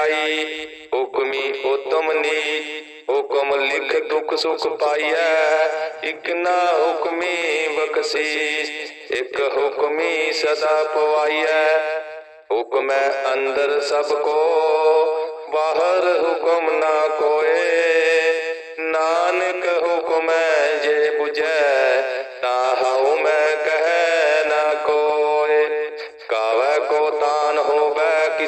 ਵਡਿਆਈ ਹੁਕਮੀ ਉਤਮ ਨੀ ਹੁਕਮ ਲਿਖ ਦੁਖ ਸੁਖ ਪਾਈਐ। ਇਕ ਨਾ ਹੁਕਮੀ ਬਖਸ਼ੀਸ਼, ਇਕ ਹੁਕਮੀ ਸਦਾ ਪਵਾਈਐ। ਹੁਕਮੈ ਅੰਦਰ ਸਭ ਕੋ, ਬਾਹਰ ਹੁਕਮ ਨਾ ਕੋਏ। ਨਾਨਕ ਹੁਕਮੈ ਜੇ 부ਜੈ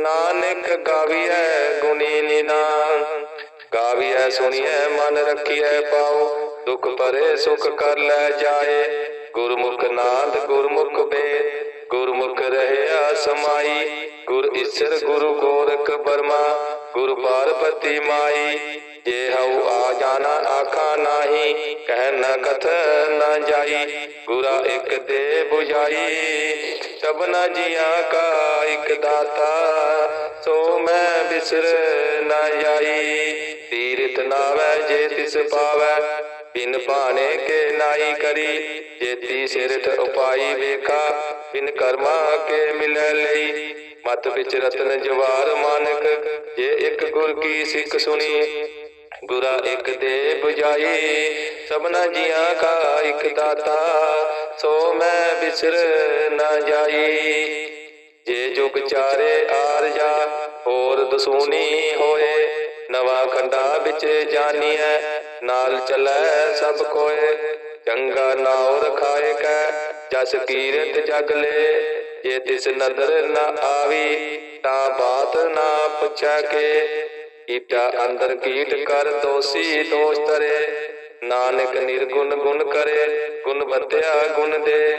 ਨਾਨਕ ਗਾਵੀਐ ਗੁਣੀ ਨਿਦਾਨ। ਗਾਵੀਐ ਸੁਣੀਐ ਮਨ ਰੱਖੀਐ ਪਾਉ ਦੁਖ ਭਰੇ ਸੁਖ ਕਰ ਲੈ ਜਾਏ। ਗੁਰਮੁਖ ਨਾਦ ਗੁਰਮੁਖ ਵੇਦ ਗੁਰਮੁਖ ਰਹਿਆ ਸਮਾਈ। ਗੁਰ ਈਸ਼ਰ ਗੁਰੂ ਗੋਰਖ ਬਰਮਾ। ਗੁਰ ਪਾਰਬਤੀ ਮਾਈ। ਜੇ ਹਉ ਆ ਜਾਣਾ ਆਖਾ ਨਾਹੀ, ਕਹਿ ਨ ਕਥ ਨ ਜਾਈ ਗੁਰਾ ਇੱਕ ਦੇ 부ਝਾਈ ਸਭਨਾ ਜੀਆਂ ਕਾ ਇੱਕ ਦਾਤਾ, ਸੋ ਮੈਂ ਬਿਸਰ ਨ ਜਾਈ। ਤੀਰਥ ਨਾਵੈ ਜੇ ਤਿਸ ਪਾਵੈ, ਬਿਨ ਭਾਣੇ ਕੇ ਨਾਈ ਕਰੀ। ਜੇਤੀ ਸਿਰਠ ਉਪਾਈ ਵੇਖਾ, ਬਿਨ ਕਰਮਾ ਕੇ ਮਿਲੈ ਲਈ। ਮਤ ਵਿੱਚ ਰਤਨ ਜਵਾਰ ਮਾਨਕ, ਜੇ ਇੱਕ ਗੁਰ ਕੀ ਸਿੱਖ ਸੁਣੀ ਗੁਰਾ ਇੱਕ ਦੇ 부ਝਾਈ ਸਭਨਾ ਜੀਆਂ ਕਾ ਇੱਕ ਦਾਤਾ, ਸੋ ਮੈਂ ਬਿਸਰ ਨਾ ਜਾਈ। ਜੇ ਜੁਗ ਚਾਰੇ ਆਰਜਾ ਹੋਰ ਦਸੂਨੀ ਹੋਏ, ਨਵਾ ਖੰਡਾ ਵਿੱਚ ਜਾਨੀਐ, ਨਾਲ ਚੱਲੈ ਸਭ ਕੋਏ। ਚੰਗਾ ਨਾਉ ਰਖਾਏ ਕੈ, ਜਸ ਕੀਰਤ ਜਗ ਲੈ, ਜੇ ਤਿਸ ਨਦਰ ਨਾ ਆਵੀ, ਤਾਂ ਬਾਤ ਨਾ ਪੁੱਛੈ ਕੇ। ਕੀਟਾ ਅੰਦਰ ਕੀਟ ਕਰ ਦੋਸੀ ਦੋਸ਼ ਤਰੇ। ਨਾਨਕ ਨਿਰਗੁਣ ਗੁਣ ਕਰੇ, ਗੁਣ ਬੰਦਿਆ ਗੁਣ ਦੇ।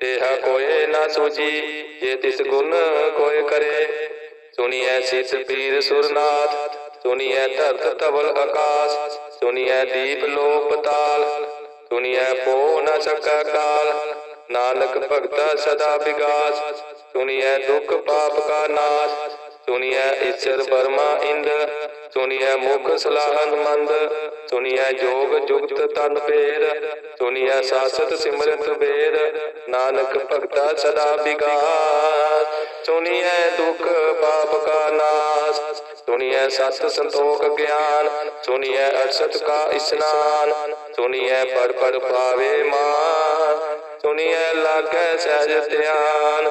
ਤੇਹਾ ਕੋਏ ਨਾ ਸੂਜੀ, ਜੇ ਤਿਸ ਗੁਣ ਕੋਏ ਕਰੇ। ਸੁਣੀਐ ਸਿਸ ਪੀਰ ਸੁਰਨਾਥ, ਸੁਣੀਐ ਧਰਤ ਤਵਲ ਆਕਾਸ਼, ਸੁਣੀਐ ਦੀਪ ਲੋਪ ਤਾਲ। ਸੁਣੀਐ ਪੋ ਨ ਸਕਾ ਕਾਲ, ਨਾਨਕ ਭਗਤਾ ਸਦਾ ਵਿਗਾਸ। ਸੁਣੀਐ ਦੁਖ ਪਾਪ ਕਾ ਨਾਸ਼ ਸੁਣੀਐ ਈਸ਼ਰ ਬਰਮਾ ਇੰਦ, ਸੁਣੀਐ ਮੁਖ ਸਲਾਹਨ ਮੰਦ, ਸੁਣੀਐ ਜੋਗ ਜੁਗਤ ਤਨ ਪੇਰ, ਸੁਣੀਐ ਸਾਸਤ ਸਿਮਰਤ ਬੇਰ, ਨਾਨਕ ਭਗਤਾ ਸਦਾ ਵਿਗਾਸ। ਸੁਣੀਐ ਦੁਖ ਪਾਪ ਕਾ ਨਾਸ, ਸੁਣੀਐ ਸਤ ਸੰਤੋਖ ਗਿਆਨ, ਸੁਣੀਐ ਅਰਸਤ ਕਾ ਇਸਨਾਨ, ਸੁਣੀਐ ਪੜ ਪੜ ਪਾਵੇ ਮਾਨ, ਸੁਣੀਐ ਲਾਗੈ ਸਹਿਜ ਧਿਆਨ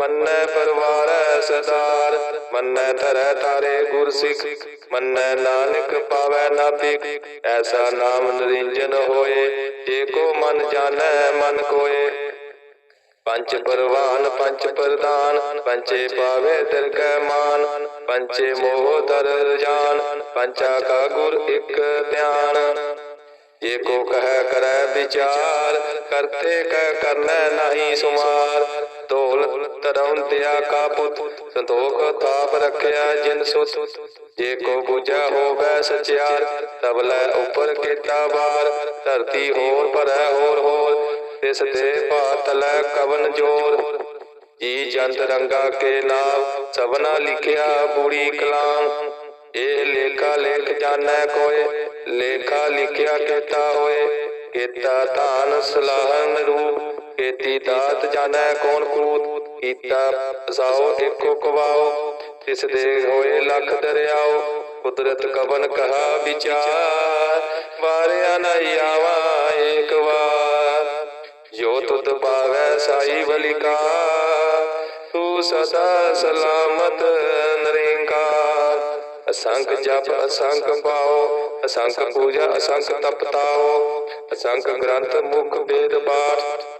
ਮੰਨੈ ਪਰਵਾਰੈ ਸਦਾਰ ਮੰਨੈ ਧਰੈ ਤਾਰੇ ਗੁਰ ਸਿੱਖ ਮੰਨੈ ਨਾਨਕ ਪਾਵੈ ਨਾ ਭਿਖ ਐਸਾ ਨਾਮ ਨਿਰੰਜਨ ਹੋਏ, ਜੇ ਕੋ ਮਨ ਜਾਣੈ, ਮਨ ਕੋਏ। ਪੰਚ ਪਰਵਾਨ, ਪੰਚ ਪ੍ਰਦਾਨ, ਪੰਚੇ ਪਾਵੇ ਦਰਗਹਿ ਮਾਨ। ਪੰਚੇ ਮੋਹ ਦਰ ਜਾਨ ਪੰਚਾ ਕਾ ਗੁਰ ਇਕ ਧਿਆਨ। ਜੇ ਕੋ ਕਹਿ ਕਰੈ ਵਿਚਾਰ, ਕਰਤੇ ਕਹਿ ਕਰਨੈ ਨਹੀਂ ਸੁਮਾਰ। ਢੋਲ ਤਰਉ ਦਿਆ ਕਾ ਪੁੱਤ। ਸੰਤੋਖ ਤਾਪ ਰਖਿਆ ਜਿਨ ਸੁਤ। ਜੇ ਕੋ ਬੁਝਾ ਹੋਵੇ ਸਚਿਆਰ, ਤਬ ਲੈ ਉਪਰ ਕੀਤਾ ਬਾਰ ਧਰਤੀ ਹੋਰ ਭਰੈ ਹੋਰ ਹੋਰ, ਤਿਸ ਦੇ ਭਾਤ ਲੈ ਕਵਨ ਜੋਰ। ਜੀ ਜੰਤ ਰੰਗਾ ਕੇ ਨਾਮ ਸਭਨਾ ਲਿਖਿਆ ਬੂੜੀ ਕਲਾਮ। ਇਹ ਲੇਖਾ ਲੇਖ ਜਾਣੈ ਕੋਏ, ਲੇਖਾ ਲਿਖਿਆ ਕੀਤਾ ਹੋਏ। ਕੀਤਾ ਧਾਨ ਸਲਾਹਨ ਰੂਪ। ਕੀਤੀ ਦਾਤ ਜਾਣੈ ਕੌਣ ਕੂਤ, ਕੀਤਾ ਸਾਓ ਇੱਕੋ ਕਵਾਓ, ਤਿਸ ਦੇ ਹੋਏ ਲੱਖ ਦਰਿਆਓ, ਕੁਦਰਤ ਕਵਨ ਕਹਾ ਵਿਚਾਰ, ਵਾਰਿਆ ਨ ਆਵਾ ਏਕ ਵਾਰ। ਜੋ ਤੁਧ ਪਾਵੈ ਸਾਈ ਬਲਿਕਾ ਤੂੰ ਸਦਾ ਸਲਾਮਤ ਨਰਿੰਕਾਰ। ਅਸੰਖ ਜਪ, ਅਸੰਖ ਪਾਓ, ਅਸੰਖ ਪੂਜਾ, ਅਸੰਖ ਤਪਤਾਓ, ਅਸੰਖ ਗ੍ਰੰਥ ਮੁਖ ਵੇਦ ਪਾਠ।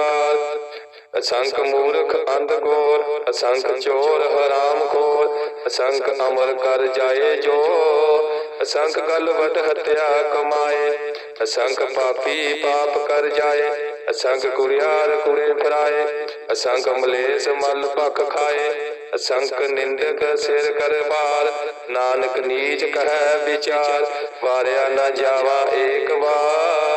ਅਸੰਖ ਮੂਰਖ ਅੰਧ ਗੋਰ ਅਸੰਖ ਚੋਰ ਹਰਾਮ ਖੋਰ, ਅਸੰਖ ਅਮਰ ਕਰ ਜਾਏ ਜੋ ਅਸੰਖ ਗਲ ਹਤਿਆ ਕਮਾਏ, ਅਸੰਖ ਪਾਪੀ ਪਾਪ ਕਰ ਜਾਏ, ਅਸੰਖ ਕੁਰਿਆਰ ਕੁਰੇ ਫਰਾਏ, ਅਸੰਖ ਮਲੇਸ ਮਲ ਭਖ ਖਾਏ, ਅਸੰਖ ਨਿੰਦਕ ਸਿਰ ਕਰ ਬਾਰ ਨਾਨਕ ਨੀਚ ਕਹੈ ਵਿਚਾਰ, ਵਾਰਿਆ ਨਾ ਜਾਵਾ ਏਕ ਵਾਰ।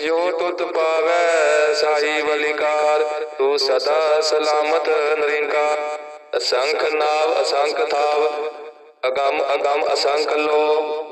ਜੋ ਤੁਧ ਪਾਵੈ ਸਾਈ ਬਲਿਕਾਰ ਤੂੰ ਸਦਾ ਸਲਾਮਤ ਨਰਿੰਕਾਰ। ਅਸੰਖ ਨਾਵ, ਅਸੰਖ ਥਾਵ, ਅਗੰਮ ਅਗੰਮ ਅਸੰਖ ਲੋ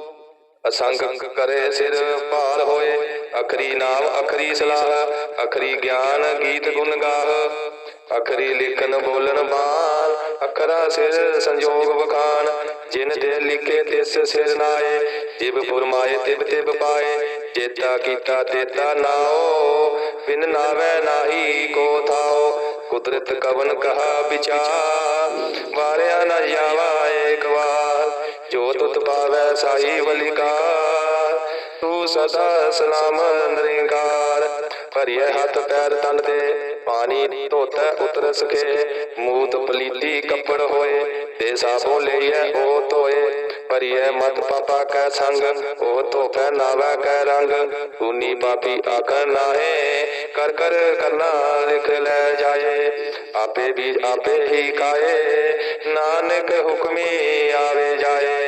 ਅਸੰਖ ਕਰੇ ਸਿਰ ਭਾਰ ਹੋਏ, ਅਖਰੀ ਨਾਮ ਅਖਰੀ ਸਲਾਹ, ਅਖਰੀ ਗਿਆਨ ਗੀਤ ਗੁਣ ਗਾਹ। ਅਖਰੀ ਲਿਖਨ ਬੋਲਣ ਬਾਣ, ਅਖਰਾ ਸਿਰ ਸੰਜੋਗ ਵਖਾਨ ਜਿਨ ਦੇ ਲਿਖੇ ਤਿਸ ਸਿਰ ਨਾਏ, ਜਿਬ ਫੁਰਮਾਏ ਤਿਬ ਤਿਬ ਪਾਏ। ਚੇਤਾ ਕੀਤਾ ਤੇਤਾ ਨਾਓ ਬਿਨ ਨਾਵੇ ਨਾਹੀ ਕੋ ਥਾਓ। ਕੁਦਰਤ ਕਵਨ ਕਹਾ ਵਿਚਾਰ, ਵਾਰਿਆ ਨਾ ਜਾਵਾ ਏਕ ਵਾਰ। ਜੋ ਤੁਤ ਪਾਵੈ ਸਾਈ ਬਲਿਕਾਰ ਤੂੰ ਸਦਾ ਸਲਾਮ ਨਰਿੰਕਾਰ। ਭਰੀਏ ਹੱਥ ਪੈਰ ਤਨ ਦੇ, ਪਾਣੀ ਧੋਤਾ ਉਤਰ ਸਕੇ ਮੂਤ ਪਲੀਤੀ ਕੱਪੜ ਹੋਏ ਤੇ ਸਾਬੋ ਲਈਐ ਉਹ ਧੋਏ ਭਰੀਏ ਮਤ ਪਾਪਾ ਕੈ ਸੰਗ ਉਹ ਧੋਪੈ ਨਾਵੈ ਕੈ ਰੰਗ ਤੂਨੀ ਪਾਪੀ ਆਖਰ ਨਾਹੇ, ਕਰ ਕਰ ਕਰਨਾ ਲਿਖ ਲੈ ਜਾਏ, ਆਪੇ ਵੀ ਆਪੇ ਹੀ ਕਾਏ, ਨਾਨਕ ਹੁਕਮੀ ਆਵੇ ਜਾਏ।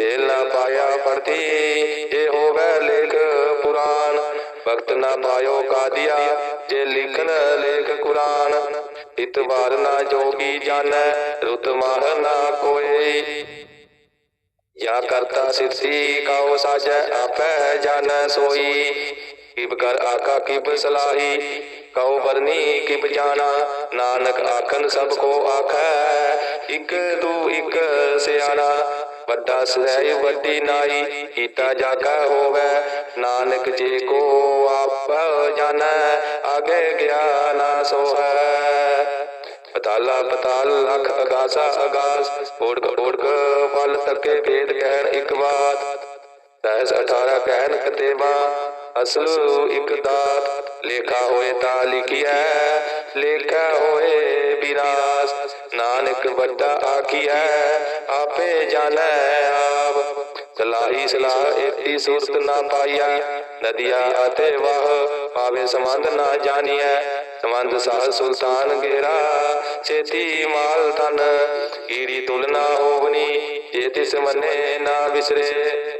ਮੇਲ ਨਾ ਪਾਇਆ ਪੜਤੀ ਇਹ ਹੋਵੇ ਲੇਖ ਪੁਰਾਨ ਵਕਤ ਨਾ ਪਾਇਓ ਕਾਦੀਆ, ਜੇ ਲਿਖਨ ਲੇਖ ਕੁਰਾਨ। ਇਤਵਾਰ ਨਾ ਜੋਗੀ ਜਾਣੈ, ਰੁਤ ਮਾਹ ਨਾ ਕੋਏ। ਯਾ ਕਰਤਾ ਸਿਰਸੀ, ਕਾਉ ਸਾਜੈ, ਆਪੈ ਜਾਣੈ ਸੋਈ। ਕਿਬ ਕਰ ਆਕਾ ਕਿਬ ਸਲਾਹੀ, ਕਉ ਵਰਨੀ, ਕਿਬ ਜਾਣਾ। ਨਾਨਕ ਆਖਨ ਸਭ ਕੋ ਆਖੈ, ਇਕ ਤੂ ਇਕ ਸਿਆਣਾ। ਵੱਡਾ ਸਹਿ ਵੱਡੀ ਨਾਈ ਕੀਤਾ ਜਾਗਾ ਹੋਵੇ। ਨਾਨਕ ਜੀ ਕੋ ਆਪ ਜਾਣੈ, ਆਗੇ ਗਿਆਨ ਸੋ ਪਤਾਲਾ ਪਤਾਲ, ਲਖ ਅਗਾਸਾ ਅਗਾਸ ਓੜਕ ਓੜਕ ਫਲ ਤੱਕੇ ਵੇਦ ਕਹਿਣ ਇੱਕ ਬਾਤ। ਦਸ 18 ਕਹਿਣ ਕਤੇਵਾ ਅਸਲ ਇੱਕ ਦਾਤ। ਲੇਖਾ ਹੋਏ ਤਾਂ ਲਿਖਿਆ ਲੇਖਾ ਹੋਏ ਵਿਰਾਸ ਨਾਨਕ ਵੱਡਾ ਆਖੀਐ ਆਪੇ ਜਾਣੈ ਆਪ। ਸਲਾਹੀ ਸਲਾਹ ਏਤੀ ਸੁਰਤ ਨਾ ਪਾਈਆ ਨਦੀਆਂ ਅਤੇ ਵਾਹ ਪਾਵੇ ਸੰਬੰਧ ਨਾ ਜਾਣੀਐ। ਸੰਬੰਧ ਸਾਹ ਸੁਲਤਾਨ ਗੇਰਾ, ਛੇਤੀ ਮਾਲ ਤਨ ਕੀੜੀ ਤੁਲਨਾ ਹੋਵਨੀ, ਜੇ ਤਿਸ ਮੰਨੇ ਨਾ ਵਿਸਰੇ।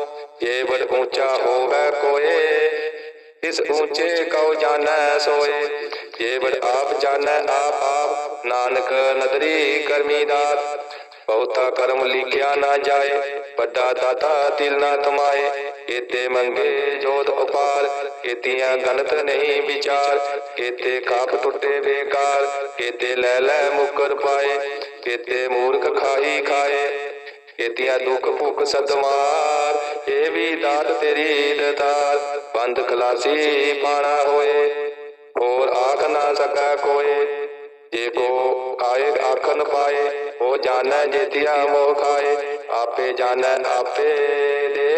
ਇਹ ਬੜ ਊਂਚਾ ਹੋਵੇ ਕੋਏ, ਇਸ ਊਂਚੇ ਕਉ ਜਾਣੈ ਸੋਏ। ਇਹ ਬੜ ਆਪ ਜਾਣੈ ਆਪ ਆਪ ਨਾਨਕ ਨਦਰੀ ਕਰਮੀ ਦਾਤ ਬਹੁਤਾ ਕਰਮ ਲਿਖਿਆ ਨਾ ਜਾਏ, ਵੱਡਾ ਦਾਤਾ ਦਿਲ ਨਾ ਤਮਾਏ ਕੀਤੇ ਮੰਗੇ ਜੋਤ ਉਪਾਰ, ਕੀਤੀਆਂ ਗਲਤ ਨਹੀਂ ਵਿਚਾਰ। ਕੀਤੇ ਕਾਪ ਟੁੱਟੇ ਬੇਕਾਰ, ਕੀਤੇ ਲੈ ਲੈ ਮੁਕਰ ਪਾਏ। ਕੀਤੇ ਮੂਰਖ ਖਾਈ ਖਾਏ, ਕੀਤੀਆਂ ਦੁੱਖ ਭੁੱਖ ਸਦਮਾਰ। ਇਹ ਵੀ ਦਾਤ ਤੇਰੀ ਦਤਾਰ ਬੰਦ ਖਲਾਸੀ ਪਾਣਾ ਹੋਏ, ਹੋਰ ਆਖ ਨਾ ਸਕੈ ਕੋਏ। ਜੇ ਕੋ ਆਏ ਆਖਨ ਪਾਏ ਉਹ ਜਾਣੈ ਜੇਤਿਆ ਮੋਹ ਖਾਏ, ਆਪੇ ਜਾਣੈ ਆਪੇ ਦੇ।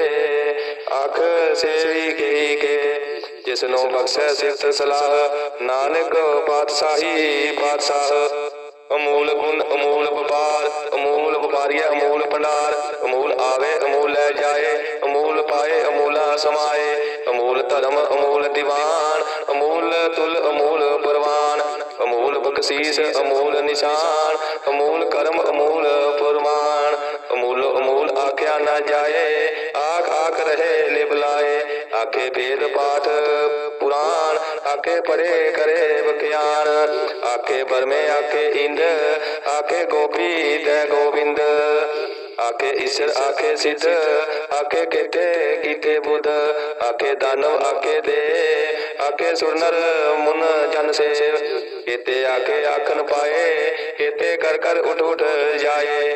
ਆਖ ਸੇਵੀ ਕੀ ਕੇ, ਜਿਸ ਨੂੰ ਬਖਸ਼ੈ ਸਿਫਤ ਸਲਾਹ, ਨਾਨਕ ਪਾਤਸ਼ਾਹੀ ਪਾਤਸ਼ਾਹ ਅਮੂਲ ਗੁਣ ਅਮੂਲ ਵਪਾਰ, ਅਮੂਲ ਵਪਾਰੀਆ ਅਮੂਲ ਭੰਡਾਰ, ਅਮੂਲ ਆਵੇ, ਅਮੂਲ ਲੈ ਜਾਏ, ਅਮੂਲ ਪਾਏ, ਅਮੂਲਾ ਸਮਾਏ, ਅਮੂਲ ਧਰਮ, ਅਮੂਲ ਦੀਵਾਨ, ਅਮੂਲ ਤੁਲ, ਅਮੂਲ ਪਰਵਾਨ, ਅਮੂਲ ਬਖਸ਼ੀਸ, ਅਮੂਲ ਨਿਸ਼ਾਨ, ਅਮੂਲ ਕਰਮ, ਅਮੂਲ ਪੁਰਮਾਨ ਅਮੂਲ ਅਮੂਲ ਆਖਿਆ ਨਾ ਜਾਏ, ਆਖ ਆਖ ਰਹੇ ਲਿਬਲਾਏ ਆਖੇ ਵੇਦ ਪਾਠ ਪੁਰਾਨ ਆਖੇ ਪੜੇ ਕਰੇ ਬਖਿਆਨ ਆਖੇ ਬਰਮੇ ਆਖੇ ਇੰਦ ਆਖੇ ਗੋਪੀ ਤੇ ਗੋਬਿੰਦ ਆਖੇ ਈਸ਼ਰ ਆਖੇ ਸਿੱਧ ਆਖੇ ਕੀਤੇ ਕੀਤੇ ਬੁੱਧ ਆਖੇ ਦਾਨਵ ਆਖੇ ਦੇ ਆਖੇ ਸੁਰਨਰ ਮੁਨ ਜਨ ਸੇਵ ਕੀਤੇ ਆਖੇ ਆਖਨ ਪਾਏ ਕੀਤੇ ਕਰ ਕਰ ਉਠ ਉਠ ਜਾਏ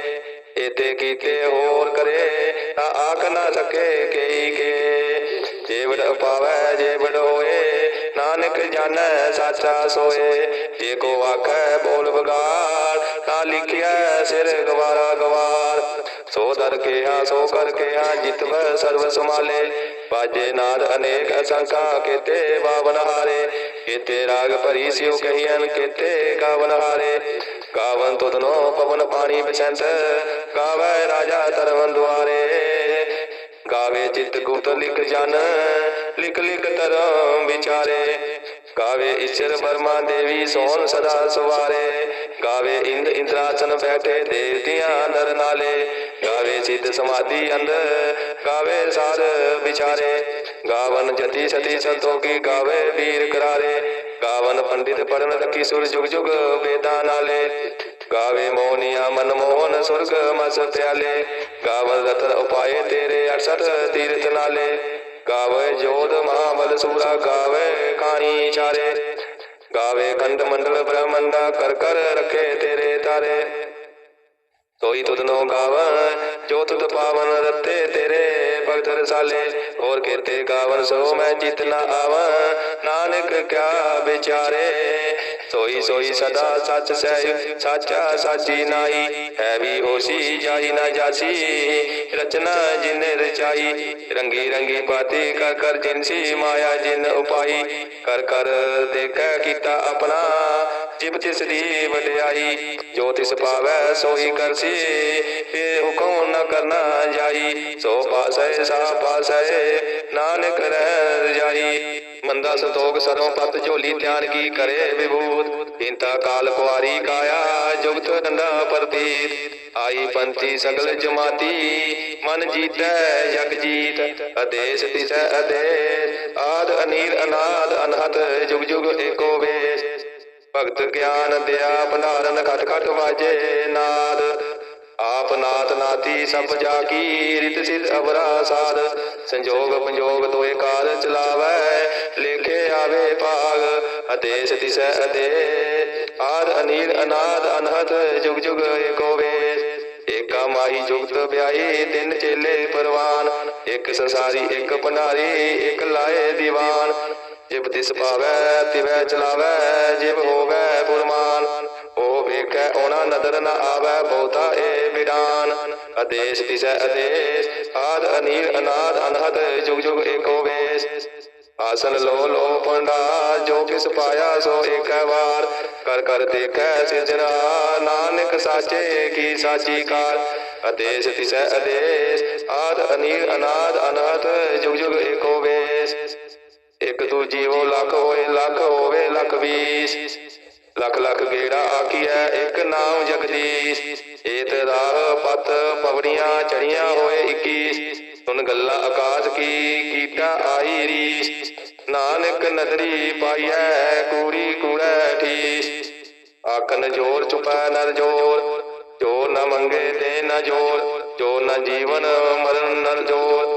ਇਤੇ ਕੀਤੇ ਹੋਰ ਕਰੇ ਤਾਂ ਆਖ ਨਾ ਸਕੇ ਕਈ ਕੇ ਜੇਵੜ ਪਾਵੈ ਜੇਵੜ ਹੋਏ ਨਾਨਕ ਜਾਣੈ ਸਾਚਾ ਸੋਏ। ਜੇ ਕੋ ਆਖੈ ਬੋਲ ਬਗਾੜ ਤਾਂ ਲਿਖਿਆ ਸਿਰ ਗਵਾਰਾ ਗਵਾਰ। ਸੋ ਦਰ ਕੇ ਸੋ ਕਰ ਕੇ ਆ ਸਰਵ ਸਮਾਲੇ ਬਾਜੇ ਨਾਦ ਅਨੇਕ ਅਸੰਖਾ, ਕੀਤੇ ਬਾਵਨ ਹਾਰੇ। ਕੀਤੇ ਰਾਗ ਭਰੀ ਸਿਉ ਕਹੀਨ ਕੀਤੇ ਗਾਵਨ ਹਾਰੇ। ਗਾਵਨ ਤੁਧਨੋ ਪਵਨ ਪਾਣੀ ਬਸੰਤ ਗਾਵੇ ਰਾਜਾ ਤਰਵਨ ਦੁਆਰੇ। ਗਾਵੇ ਚਿਤ ਗੁਪਤ ਲਿਖ ਜਨ ਲਿਖ ਲਿਖ ਤਰਮ ਵਿਚਾਰੇ, ਗਾਵੇ ਈਸ਼ਰ ਬਰਮਾ ਦੇਵੀ ਸੋਨ ਸਦਾ ਸੁਵਾਰੇ, ਗਾਵੇ ਇੰਦ ਇੰਦਰਾਸਨ ਬੈਠੇ ਦੇਵਤਿਆਂ ਨਰ ਨਾਲੇ, ਗਾਵੇ ਸਿੱਧ ਸਮਾਧੀ ਅੰਦਰ ਗਾਵੇ ਸਾਧ ਵਿਚਾਰੇ, ਗਾਵਨ ਜਤੀ ਸਤੀ ਸੰਤੋਖੀ ਗਾਵੇ ਵੀਰ ਕਰਾਰੇ, ਗਾਵਨ ਪੰਡਿਤ ਪੜਨ ਰਖੀ ਸੁਰ ਜੁਗ ਜੁਗ ਵੇਦਾਂ ਨਾਲੇ, ਗਾਵੇ ਮੋਹਨੀਆ ਮਨ ਮੋਹਨ ਸੁਰਗ ਮਸ ਪਿਆਲੇ ਗਾਵਨ ਰਤਨ ਉਪਾਏ ਤੇਰੇ 68 ਤੀਰਥ ਨਾਲੇ। ਗਾਵੇ ਜੋਧ ਮਹਾਬਲ ਸੂਰਾ, ਗਾਵੇ ਕਾਣੀ ਚਾਰੇ ਗਾਵੇ ਖੰਡ ਮੰਡਲ ਬ੍ਰਹਮੰਡਾ, ਕਰ ਕਰ ਰਖੇ ਤੇਰੇ ਤਾਰੇ। ਸੋਈ ਤੁਧ ਗਾਵਨ ਜੋ ਤੁਧ ਪਾਵਨ ਰਤੇ ਤੇਰੇ ਭਗਤ ਰਸਾਲੇ। ਹੋਰ ਕੀਤੇ ਗਾਵਨ ਸੋ ਮੈਂ ਜਿਤ ਨਾ ਆਵਨ ਨਾਨਕ ਕਿਆ ਵਿਚਾਰੇ। ਸੋਈ ਸੋਈ ਸਦਾ ਸੱਚ ਸਹਿ ਸਾਚਾ ਸਾਚੀ ਨਾਈ ਹੈ ਵੀ ਹੋਸੀ ਜਾਈ ਨਾ ਜਾਸੀ। ਰਚਨਾ ਜਿਨੇ ਰਚਾਈ, ਰੰਗੀ ਰੰਗੀ ਬਾਤੀ ਕਰ ਕਰ ਜਿਨਸੀ ਮਾਇਆ ਜਿਨ ਉਪਾਈ ਕਰ ਕਰ ਦੇਖੈ ਕੀਤਾ ਆਪਣਾ, ਜਿਬ ਤਿਸ ਦੀ ਵਡਿਆਈ। ਜੋ ਤਿਸ ਪਾਵੈ ਸੋਈ ਕਰਸੀ ਇਹ ਕਰਨਾ ਜਾਈ, ਸੋ ਪਾਸੈ ਸਾ ਪਾਸੈ, ਨਾਨਕ ਰਹਿ ਰਜਾਈ ਮੰਦਾ ਸੰਤੋਖ ਸਰੋਂ ਪਤ ਝੋਲੀ ਧਿਆਨ ਕੀ ਕਰੇ ਵਿਭੂਤ। ਇੰਤਾ ਕਾਲ ਕੁਆਰੀ ਕਾਇਆ, ਜੁਗਤ ਡੰਡਾ ਪ੍ਰਤੀਤ। ਆਈ ਪੰਥੀ ਸਗਲ ਜਮਾਤੀ, ਮਨ ਜੀਤੈ, ਜਗ ਜੀਤ। ਅਦੇਸ ਤਿਸੈ ਅਦੇਸ ਆਦ ਅਨੀਰ ਅਨਾਦ ਅਨਹਤ ਜੁਗ ਜੁਗ ਏਕੋ ਵੇਸ। ਭਗਤ ਗਿਆਨ ਦਿਆ, ਭੰਡਾਰਨ ਖਟ ਖਟ ਵਾਜੇ ਨਾਦ। ਆਪ ਨਾਤ ਨਾਤੀ ਸਭ ਜਾ ਕੀ ਰਿਤ ਸਿਧ ਅਵਰਾ ਸਾਧ। ਸੰਜੋਗ ਪੰਜੋਗ ਤੋਏ ਕਾਲ ਚਲਾਵੈ, ਲੇਖੇ ਆਵੇ ਭਾਗ ਅਦੇਸ ਦਿਸੈ ਅਦੇ ਆਦ ਅਨੀਰ ਅਨਾਦ ਅਨਹਤ ਜੁਗ ਜੁਗ ਏਕੋ ਵੇਸ। ਏਕਾ ਮਾਈ ਜੁਗਤ ਵਿਆਹੀ, ਤਿੰਨ ਚੇਲੇ ਪਰਵਾਨ। ਇੱਕ ਸੰਸਾਰੀ, ਇੱਕ ਭੰਡਾਰੀ, ਇੱਕ ਲਾਏ ਦੀਵਾਨ। ਜਿਬ ਤਿਸ ਪਾਵੈ ਤਿਵੈ ਚਲਾਵੈ, ਜਿਬ ਹੋਵੈ ਪੁਰਮਾਨ। ਉਹ ਵੇਖੈ, ਉਹਨਾਂ ਨਦਰ ਨਾ ਆਵੈ ਵਿਡਾਨ ਆਦੇਸ਼ ਤਿਸੈ ਆਦੇਸ਼, ਆਦ ਅਨੀਲ, ਅਨਾਦ, ਅਨਹਦ, ਜੁਗ ਜੁਗ ਏਕੋ ਵੇਸ। ਆਸਨ ਲੋ ਲੋ ਪੰਡਾ ਜੋ ਕਿਸ ਪਾਇਆ ਸੋ ਏਕੈ ਵਾਰ। ਕਰ ਕਰ ਦੇਖੈ ਸਿਰਜਣਾ, ਨਾਨਕ ਸਾਚੇ ਕੀ ਸਾਚੀ ਕਾਰ। ਆਦੇਸ਼ ਤਿਸੈ ਆਦੇਸ਼, ਆਦ ਅਨੀਲ, ਅਨਾਦ, ਅਨਹਦ, ਜੁਗ ਜੁਗ ਏਕੋ ਵੇਸ। ਇੱਕ ਤੂੰ ਜੀਵੋ ਲੱਖ ਹੋਏ, ਲੱਖ ਹੋਵੇ ਲੱਖ ਵੀਸ। ਲੱਖ ਲੱਖ ਗੇੜਾ ਆਖੀਐ, ਇੱਕ ਨਾਮ ਜਗਦੀਸ਼। ਏਤ ਰਾਹ ਪਤ ਪਵੜੀਆਂ ਚੜੀਆਂ ਹੋਏ 21 ਸੁਨ ਗੱਲਾਂ ਆਕਾਸ਼ ਕੀ ਕੀਤਾ ਆਈ ਰੀਸ। ਨਾਨਕ ਨਦਰੀ ਪਾਈਐ, ਕੂੜੀ ਕੂੜੈ ਠੀਸ। ਆਖਨ ਜੋਰ ਚੁਪੈ ਨਰ ਜੋਰ, ਜੋ ਨ ਮੰਗੇ ਤੇ ਨ ਜੋਰ, ਜੋ ਨ ਜੀਵਨ ਮਰਨ ਨਰ ਜੋਰ।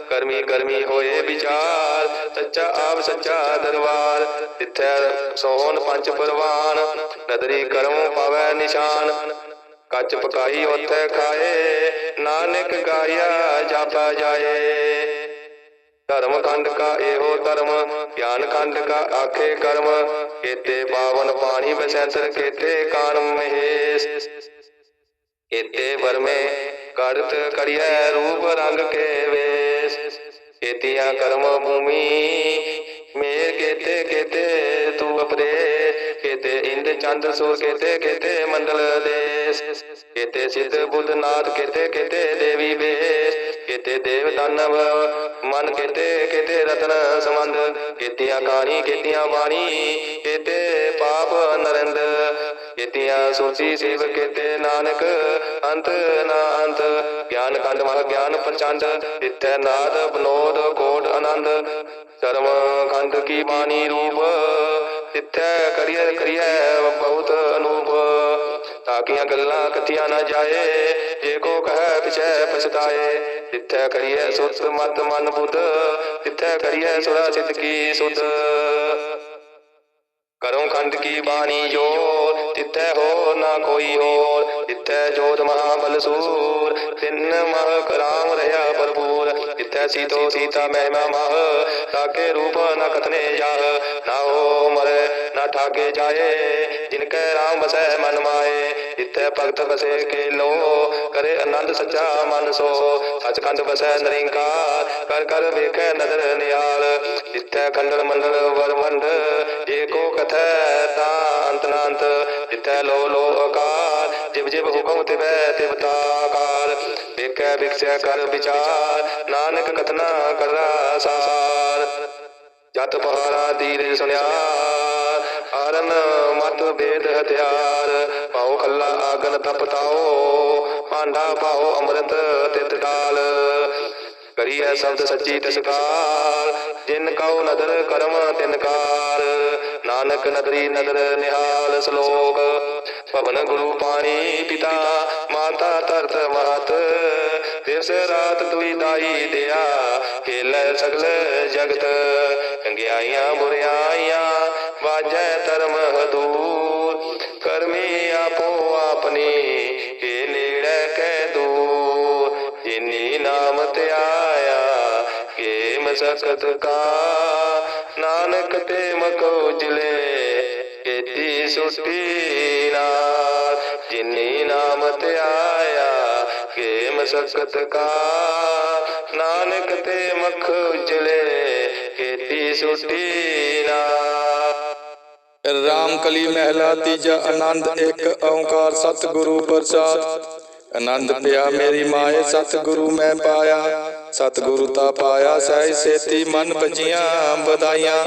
ਕਰਮੀ ਕਰਮੀ ਹੋਏ ਵਿਚਾਰ, ਸੱਚਾ ਆਪ ਸੱਚਾ ਦਰਬਾਰ, ਤਿੱਥੈ ਸੋਹਣ ਪੰਜ ਪਰਵਾਨ, ਨਦਰੀ ਕਰਮ ਪਾਵੈ ਨਿਸ਼ਾਨ। ਕੱਚ ਪਕਾਈ ਉਥੇ ਖਾਏ, ਨਾਨਕ ਗਾਇਆ ਜਾਪਾ ਜਾਏ। ਧਰਮ ਖੰਡ ਕਾ ਇਹੋ ਧਰਮ, ਗਿਆਨ ਖੰਡ ਕਾ ਆਖੇ ਕਰਮ, ਕੇਤੇ ਪਾਵਨ ਪਾਣੀ ਬਸੰਤਰ ਕੇਤੇ ਕਾਨਮ ਮਹੇਸ਼। ਕੇਤੇ ਵਰਮੇ ਕਰਤ ਕਰਿਐ ਰੂਪ ਰੰਗ ਕੇ ਵੇ ਕੇਤੀਆਂ ਕਰਮ ਭੂਮੀ। ਮੇਰ ਕੇਤੇ ਕੇਤੇ ਤੂ ਅਪਰੇ ਕੇਤੇ ਇੰਦ ਚੰਦ ਸੂਰ, ਕੇਤੇ ਕੇਤੇ ਮੰਡਲ ਦੇਸ। ਕੇਤੇ ਸਿੱਧ ਬੁੱਧ ਨਾਥ, ਕੇਤੇ ਕੇਤੇ ਦੇਵੀ ਬੇਸ ਕੇਤੇ ਦੇਵ ਦਾਨਵ ਮਨ, ਕੇਤੇ ਕੇਤੇ ਰਤਨ ਸੰਬੰਧ। ਕੇਤੀਆਂ ਕਾਣੀ ਕੇਤੀਆਂ ਬਾਣੀ, ਕੇਤੇ ਪਾਪ ਨਰਿੰਦ। ਕੇਤੀਆਂ ਸੋਚੀ ਸੇਵ ਕੇਤੇ ਨਾਨਕ, ਅੰਤ ਨਾ ਅੰਤ। ਗਿਆਨ ਕੰਡ ਮਹ ਗਿਆਨ ਪ੍ਰਚੰਡ ਇਤੈ ਨਾਦ ਬਨੋਦ ਕੋਟ ਆਨੰਦ। ਕਰਮ ਖੰਡ ਕੀ ਬਾਣੀ ਰੂਪ ਤਿੱਥੈ ਕਰੀਏ ਕਰੀਏ ਬਹੁਤ ਅਨੂਪ। ਤਾਕੀਆਂ ਗੱਲਾਂ ਕਥੀਆਂ ਨਾ ਜਾਏ, ਜੇ ਕੋ ਕਹੈ ਪਿਛੈ ਪਛਤਾਏ। ਤਿੱਥੈ ਕਰੀਏ ਸੁਤ ਮਤ ਮਨ ਬੁੱਧ ਤਿੱਥੈ ਕਰੀਏ ਸੁਰਾ ਚਿਤ ਕੀ ਸੁਧ। ਕਰਮ ਖੰਡ ਕੀ ਬਾਣੀ ਜੋ ਤਿੱਥੈ ਹੋ ਨਾ ਕੋਈ ਹੋਰ, ਜਿੱਥੈ ਜੋਤ ਮਹਾਬਲ ਸੂਰ, ਤਿੰਨ ਮਹ ਕਰਾਮ ਰਹਾ ਭਰਪੂਰ, ਜਿੱਥੈ ਸੀਤੋ ਸੀਤਾ ਮਹਿਮਾ ਮਹ ਤਾਕੇ ਰੂਪ ਨ ਕਥਨੇ ਜਾਹ, ਨਾ ਹੋ ਮਰੇ, ਨਾ ਠਾਕੇ ਜਾਏ, ਜਿਨ ਕੈ ਰਾਮ ਬਸੈ ਮਨ ਮਾਏ ਜਿੱਥੈ ਭਗਤ ਬਸੇ ਕੇ ਲੋ, ਕਰੇ ਆਨੰਦ ਸੱਚਾ ਮਨ ਸੋ। ਸਚਖੰਡ ਬਸੈ ਨਰਿੰਕਾਰ, ਕਰ ਕਰ ਵੇਖੈ ਨਦਰ ਨਿਹਾਲ ਜਿੱਥੈ ਖੰਡਨ ਮੰਡਲ ਵਰਮੰਡ, ਜੇ ਕੋ ਕਥੈ ਤਾ ਅੰਤ ਨਾ ਲੋ ਲੋ ਅਕਾਰ ਜਿਵ ਜਿਵ ਹੁਕਮ ਤਿਵੈ ਤਿਵ ਤਾਕਾਰ ਵੇਖੈ ਵਿਖਸੈ ਕਰ ਵਿਚਾਰ, ਨਾਨਕ ਕਥਨਾ ਕਰਾ ਸਾਰ। ਜਤ ਪਹਾਰਾ ਤੀਰ ਸੁਨਿਆ ਆਰਨ ਮਤ ਬੇਦ ਹਥਿਆਰ। ਪਾਉ ਖੱਲਾ ਆਗਨ ਤਪਤਾਓ, ਭਾਂਡਾ ਪਾਉ ਅੰਮ੍ਰਿਤ ਤਿਤ ਡਾਲ ਕਰੀਐ ਸ਼ਬਦ ਸੱਚੀ ਤਸਕਾਰ ਜਿਨ ਕਉ ਨਦਰ ਕਰਮ ਤਿਨਕਾਰ ਨਾਨਕ ਨਦਰੀ ਨਦਰ ਨਿਹਾਲ ਸ਼ਲੋਕ, ਭਵਨ ਗੁਰੂ ਪਾਣੀ ਪਿਤਾ, ਮਾਤਾ ਧਰਤ ਮਾਤ ਦਿਵਸ ਰਾਤ ਦੁਈ ਦਾਈ ਦਿਆ ਖੇਲੇ ਸਗਲ ਜਗਤ, ਚੰਗਿਆਈਆਂ ਬੁਰਿਆਈਆਂ ਵਾਜੈ ਧਰਮ ਹਦੂਰ, ਕਰਮੀ ਆਪੋ ਆਪਣੀ ਕੇ ਨੇੜੇ ਕਹਿ ਦੂਰ। ਜਿਨੀ ਨਾਮ ਤੇ ਆਇਆ ਕੇ ਮਸਕਤ ਕਾ। ਨਾਨਕ ਤੇ ਮਕੋ ਜਲੇ ਕੀਤੀ ਸੁਟੀ ਨਾ। ਜਿਨੀ ਨਾਮ ਤੇ ਆਇਆ ਕੇ ਮਸਕਤ ਕਾ। ਨਾਨਕ ਤੇ ਮਖ ਉਜਲੇ, ਕੀਤੀ ਸੁਟੀ ਨਾਲ ਰਾਮ ਕਲੀ ਮਹਿਲਾ ਤੀਜਾ ਆਨੰਦ ਇੱਕ ਓੰਕਾਰ ਸਤਿਗੁਰੂ ਪ੍ਰਸਾਦ। ਆਨੰਦ ਪਿਆ ਮੇਰੀ ਮਾਏ, ਸਤਿਗੁਰੂ ਮੈਂ ਪਾਇਆ। ਸਤਿਗੁਰੂ ਤਾ ਪਾਇਆ ਸਹਿ ਸੇਤੀ ਮਨ ਭਜੀਆਂ ਬਧਾਈਆਂ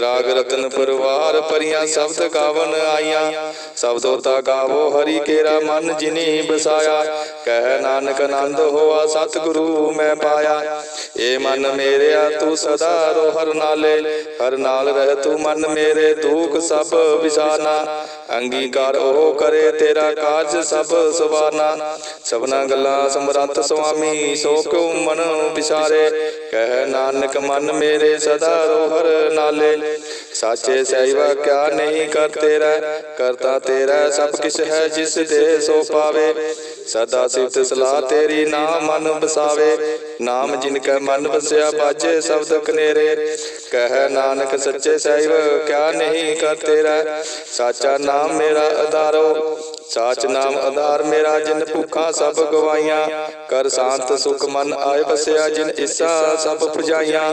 ਰਾਗ ਰਤਨ ਪਰਵਾਰ ਪਰੀਆਂ ਸ਼ਬਦ ਗਾਵਨ ਆਈਆਂ ਸ਼ਬਦੋ ਤਾ ਗਾਵੋ ਹਰੀ ਕੇਰਾ ਮਨ ਜਿਨੀ ਬਸਾਇਆ। ਕਹਿ ਨਾਨਕ ਆਨੰਦ ਹੋਆ ਸਤਿਗੁਰੂ ਮੈਂ ਪਾਇਆ। ਏ ਮਨ ਮੇਰਿਆ ਤੂੰ ਸਦਾ ਰੋ ਹਰ ਨਾਲੇ। ਹਰ ਨਾਲ ਰਹਿ ਤੂੰ ਮਨ ਮੇਰੇ ਦੁਖ ਸਭ ਵਿਸਾਰਨਾ ਅੰਗੀਕਾਰ ਉਹ ਕਰੇ, ਤੇਰਾ ਕਾਰਜ ਸਭ ਸਵਾਰਨਾ। ਸਭਨਾ ਗੱਲਾਂ ਸਮਰੱਥ ਸੁਆਮੀ, ਸੋ ਕਿਉ ਮਨ ਵਿਚਾਰੇ? ਕਹਿ ਨਾਨਕ, ਮਨ ਮੇਰੇ ਸਦਾ ਰੋਹਰ ਨਾਲੇ। ਸਾਚੇ ਸਹਿਵਾ ਕਿਆ ਨਹੀਂ ਕਰ ਤੇਰਾ, ਕਰਤਾ ਤੇਰਾ ਸਭ ਕਿਛ ਹੈ ਜਿਸ ਦੇ ਸੋ ਪਾਵੇ। ਸਦਾ ਸਿਫਤ ਸਲਾਹ ਤੇਰੀ ਨਾਮ ਮਨ ਬਸਾਵੇ ਨਾਮ ਜਿਨ ਕੈ ਮਨ ਵਸਿਆ ਬਾਜੇ ਸ਼ਬਦ ਕਨੇਰੇ ਕਹਿ ਨਾਨਕ ਸੱਚੇ ਸਹਿਬ ਕਿਆ ਨਹੀਂ ਕਰ ਤੇਰਾ। ਸਾਚਾ ਨਾਮ ਮੇਰਾ ਆਧਾਰੋ ਸਾਚ ਨਾਮ ਆਧਾਰ ਮੇਰਾ ਜਿਨ ਭੁੱਖਾ ਸਭ ਗਵਾਈਆਂ। ਕਰ ਸ਼ਾਂਤ ਸੁਖ ਮਨ ਆਏ ਵਸਿਆ ਜਿਨ ਇਸਾ ਸਭ ਪੁਜਾਈਆਂ।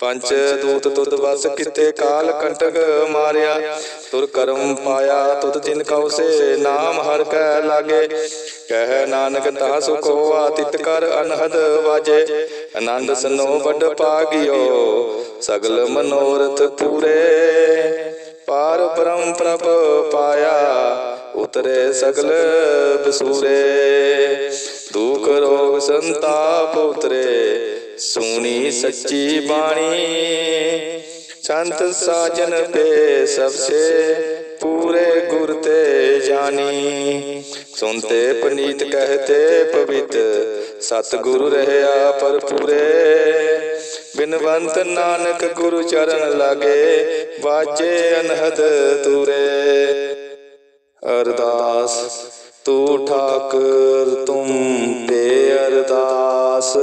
ਪੰਚ ਦੂਤ ਤੁਧ ਵਸ ਕਿਤੇ ਕਾਲ ਕੰਟਕ ਮਾਰਿਆ। ਤੁਰ ਕਰਮ ਪਾਇਆ ਤੁਧ ਜਿਨ ਕਉ ਸੇ ਨਾਮ ਹਰ ਕੈ ਲਾਗੇ। ਕਹਿ ਨਾਨਕ ਤਾ ਸੁਖ ਹੋਆ ਤਿਤ ਕਰ ਅਨਹਦ ਵਾਜੇ। ਆਨੰਦ ਸਨੋ ਵੱਡ ਪਾਗਿਓ, ਸਗਲ ਮਨੋਰਥ ਪੂਰੇ। ਪਾਰ ਬ੍ਰਹਮ ਪ੍ਰਭ ਪਾਇਆ, ਉਤਰੇ ਸਗਲ ਬਸੂਰੇ। ਦੁਖ ਰੋਗ ਸੰਤਾਪ ਉਤਰੇ ਸੁਣੀ ਸੱਚੀ ਬਾਣੀ। ਸੰਤ ਸਾਜਨ ਪੇ ਸਭਸੇ ਪੂਰੇ ਗੁਰ ਤੇ ਪਵਿੱਤ ਸਤਿਗੁਰੂ ਰਹਿਆ ਪਰ ਪੂਰੇ ਬਿਨਵੰਤ ਨਾਨਕ ਗੁਰੂ ਚਰਨ ਲਾਗੇ ਬਾਜੇ ਅਨਹਦ ਤੂਰੇ ਅਰਦਾਸ ਤੂੰ ਠਾਕਰ ਤੁਮ ਤੇ ਅਰਦਾਸ।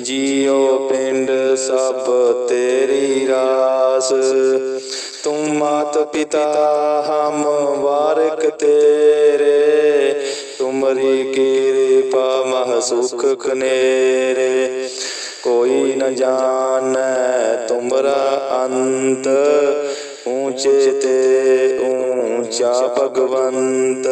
ਜੀਉ ਪਿੰਡ ਸਭ ਤੇਰੀ ਰਾਸ। ਤੂੰ ਮਾਤ ਪਿਤਾ ਹਮ ਵਾਰਕ ਤੇਰੇ। ਤੁਮਰੀ ਕਿਰਪਾ ਮਹ ਸੁਖ ਕਨੇਰੇ ਕੋਈ ਨ ਜਾਣੈ ਤੁਮਰਾ ਅੰਤ। ਊਚੇ ਤੇ ਊਂਚਾ ਭਗਵੰਤ।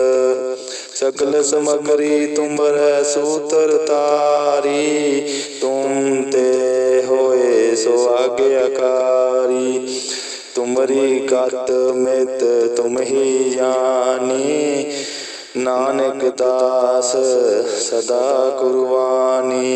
ਸਗਲ ਸਮਗਰੀ ਤੁਮਰੈ ਸੂਤਰ ਤਾਰੀ ਤੁਮ ਤੇ ਹੋਏ ਸੋ ਆਗਿਆਕਾਰੀ ਤੁਮਰੀ ਗਤ ਮਿਤ ਤੁਮ ਹੀ ਜਾਣੀ ਨਾਨਕ ਦਾਸ ਸਦਾ ਕੁਰਬਾਨੀ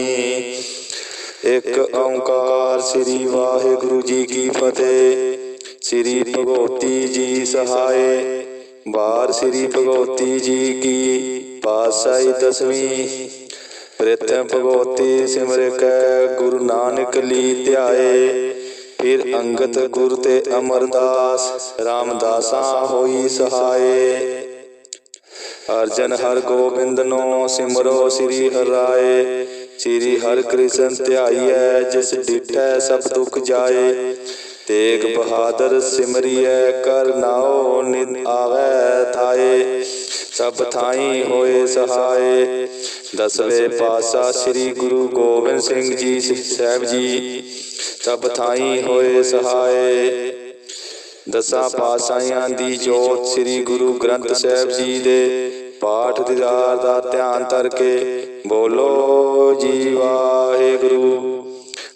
ਇੱਕ ਓੰਕਾਰ ਸ੍ਰੀ ਵਾਹਿਗੁਰੂ ਜੀ ਕੀ ਫਤਿਹ ਸ੍ਰੀ ਭਗਵਤੀ ਜੀ ਸਹਾਏ ਬਾਰ ਸ੍ਰੀ ਭਗਵਤੀ ਜੀ ਕੀ ਪਾਸਾਈ ਦਸਵੀਂ। ਪ੍ਰਥਮ ਭਗਵਤੀ ਸਿਮਰ ਕੈ ਗੁਰੂ ਨਾਨਕ ਲੀ ਧਿਆਏ। ਫਿਰ ਅੰਗਤ ਗੁਰ ਤੇ ਅਮਰਦਾਸ ਰਾਮਦਾਸਾਂ ਹੋਈ ਸਹਾਏ। ਅਰਜਨ ਹਰ ਗੋਬਿੰਦ ਨੋ ਸਿਮਰੋ ਸ੍ਰੀ ਹਰਾਏ। ਸ੍ਰੀ ਹਰਿ ਕ੍ਰਿਸ਼ਨ ਧਿਆਈਐ ਜਿਸ ਡਿਠੈ ਸਭ ਦੁਖ ਜਾਏ। ਤੇਗ ਬਹਾਦਰ ਸਿਮਰਿਐ ਕਰ ਥਾਏ ਸਭ ਥਾਈ ਹੋਏ ਸਹਾਏ। ਦਸਵੇਂ ਪਾਸਾ ਸ੍ਰੀ ਗੁਰੂ ਗੋਬਿੰਦ ਸਿੰਘ ਜੀ ਸਾਹਿਬ ਜੀ, ਸਭ ਥਾਈ ਹੋਏ ਸਹਾਏ। ਦਸਾਂ ਪਾਤਸ਼ਾਹਾਂ ਦੀ ਜੋਤ ਸ੍ਰੀ ਗੁਰੂ ਗ੍ਰੰਥ ਸਾਹਿਬ ਜੀ ਦੇ ਪਾਠ ਦੀਦਾਰ ਦਾ ਧਿਆਨ ਧਰ ਕੇ ਬੋਲੋ ਜੀ ਵਾਹਿਗੁਰੂ।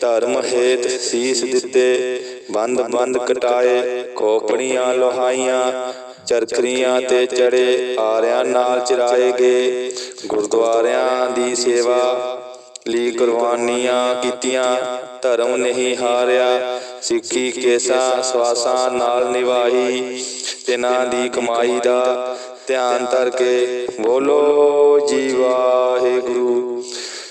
ਧਰਮ ਹੇਤ ਸੀਸ ਦਿੱਤੇ, ਬੰਦ ਬੰਦ ਕਟਾਏ, ਖੋਪੜੀਆਂ ਲੋਹਾਈਆਂ, ਚਰਖਰੀਆਂ ਤੇ ਚੜੇ, ਆਰਿਆਂ ਨਾਲ ਚਰਾਏ ਗਏ, ਗੁਰਦੁਆਰਿਆਂ ਦੀ ਸੇਵਾ ਲਈ ਕੁਰਬਾਨੀਆਂ ਕੀਤੀਆਂ, ਧਰਮ ਨਹੀਂ ਹਾਰਿਆ, ਸਿੱਖੀ ਕੇਸਾਂ ਸਵਾਸਾਂ ਨਾਲ ਨਿਵਾਹੀ ਤਿਨਾਂ ਦੀ ਕਮਾਈ ਦਾ ਧਿਆਨ ਧਰ ਕੇ ਬੋਲੋ ਜੀ ਵਾਹਿਗੁਰੂ।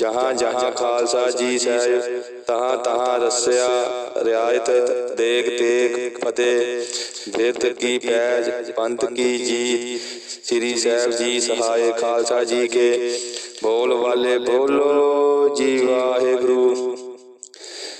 ਜਹਾਂ ਜਹਾਂ ਖਾਲਸਾ ਜੀ ਸਾਹਿਬ ਤਹਾਂ ਤਹਾਂ ਰਸਿਆ ਰਿਆਇਤ ਦੇਖ ਤੇਗ ਫਤਿਹ ਬਿਰਤ ਕੀ ਪੈਜ ਪੰਥ ਕੀ ਜੀਤ। ਸ੍ਰੀ ਸਾਹਿਬ ਜੀ ਸਹਾਇ ਖਾਲਸਾ ਜੀ ਕੇ। ਬੋਲ ਵਾਲੇ ਬੋਲੋ ਜੀ ਵਾਹਿਗੁਰੂ।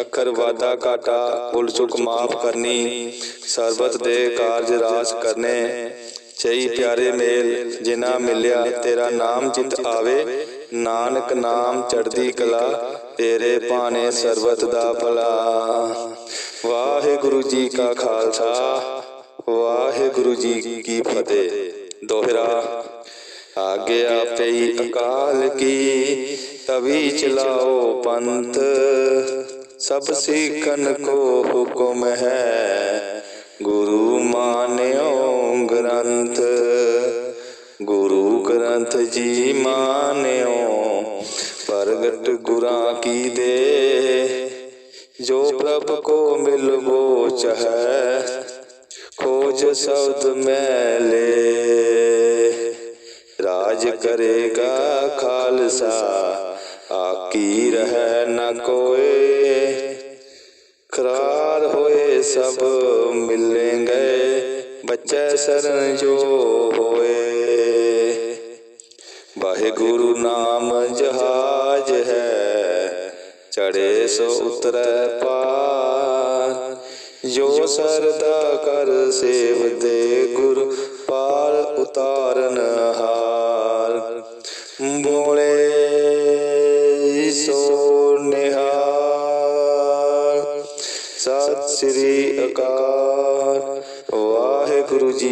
ਅੱਖਰ ਵਾਦਾ ਘਾਟਾ ਭੁੱਲ ਚੁੱਕ ਮਾਫ ਕਰਨੀ, ਸਰਬਤ ਦੇ ਕਾਰਜ ਰਾਸ ਕਰਨੇ। ਸਹੀ ਪਿਆਰੇ ਮੇਲ ਜਿਨਾ ਮਿਲਿਆ ਤੇਰਾ ਨਾਮ ਚਿਤ ਆਵੇ। ਨਾਨਕ ਨਾਮ ਚੜਦੀ ਕਲਾ, ਤੇਰੇ ਭਾਣੇ ਸਰਬਤ ਦਾ ਭਲਾ। ਵਾਹਿਗੁਰੂ ਜੀ ਕਾ ਖਾਲਸਾ, ਵਾਹਿਗੁਰੂ ਜੀ ਕੀ ਫਤਿਹ। ਦੋਹਰਾ ਆਗਿਆ ਪਈ ਅਕਾਲ ਕੀ, ਤਵੀ ਚਲਾਓ ਪੰਥ। ਸਭ ਸਿੱਖਨ ਕੋ ਹੁਕਮ ਹੈ। ਗੁਰੂ ਮਾਨਿਓ ਗ੍ਰੰਥ। ਗੁਰੂ ਗ੍ਰੰਥ ਜੀ ਮਾਨਿਓ। ਪ੍ਰਗਟ ਗੁਰਾਂ ਕੀ ਦੇ। ਜੋ ਪ੍ਰਭ ਕੋ ਮਿਲਵੋ ਚਹੈ ਖੋਜ ਸ਼ਬਦ ਮੈਲੇ ਰਾਜ ਕਰੇਗਾ ਖਾਲਸਾ। ਆਕੀ ਰਹਿ ਨ ਕੋਏ। ਕਰਾਰ ਹੋਏ ਸਭ ਮਿਲेंगे ਬੱਚੇ ਸਰਨ ਜੋ ਹੋਏ। ਵਾਹਿਗੁਰੂ ਨਾਮ ਜਹਾਜ ਹੈ। ਚੜੇ ਸੋ ਉਤਰੈ ਪਾਰ। ਜੋ ਸਰਦਾ ਕਰ ਸੇਵਦੇ ਗੁਰ ਪਾਰ ਉਤਾਰਨ ਹਾਰ।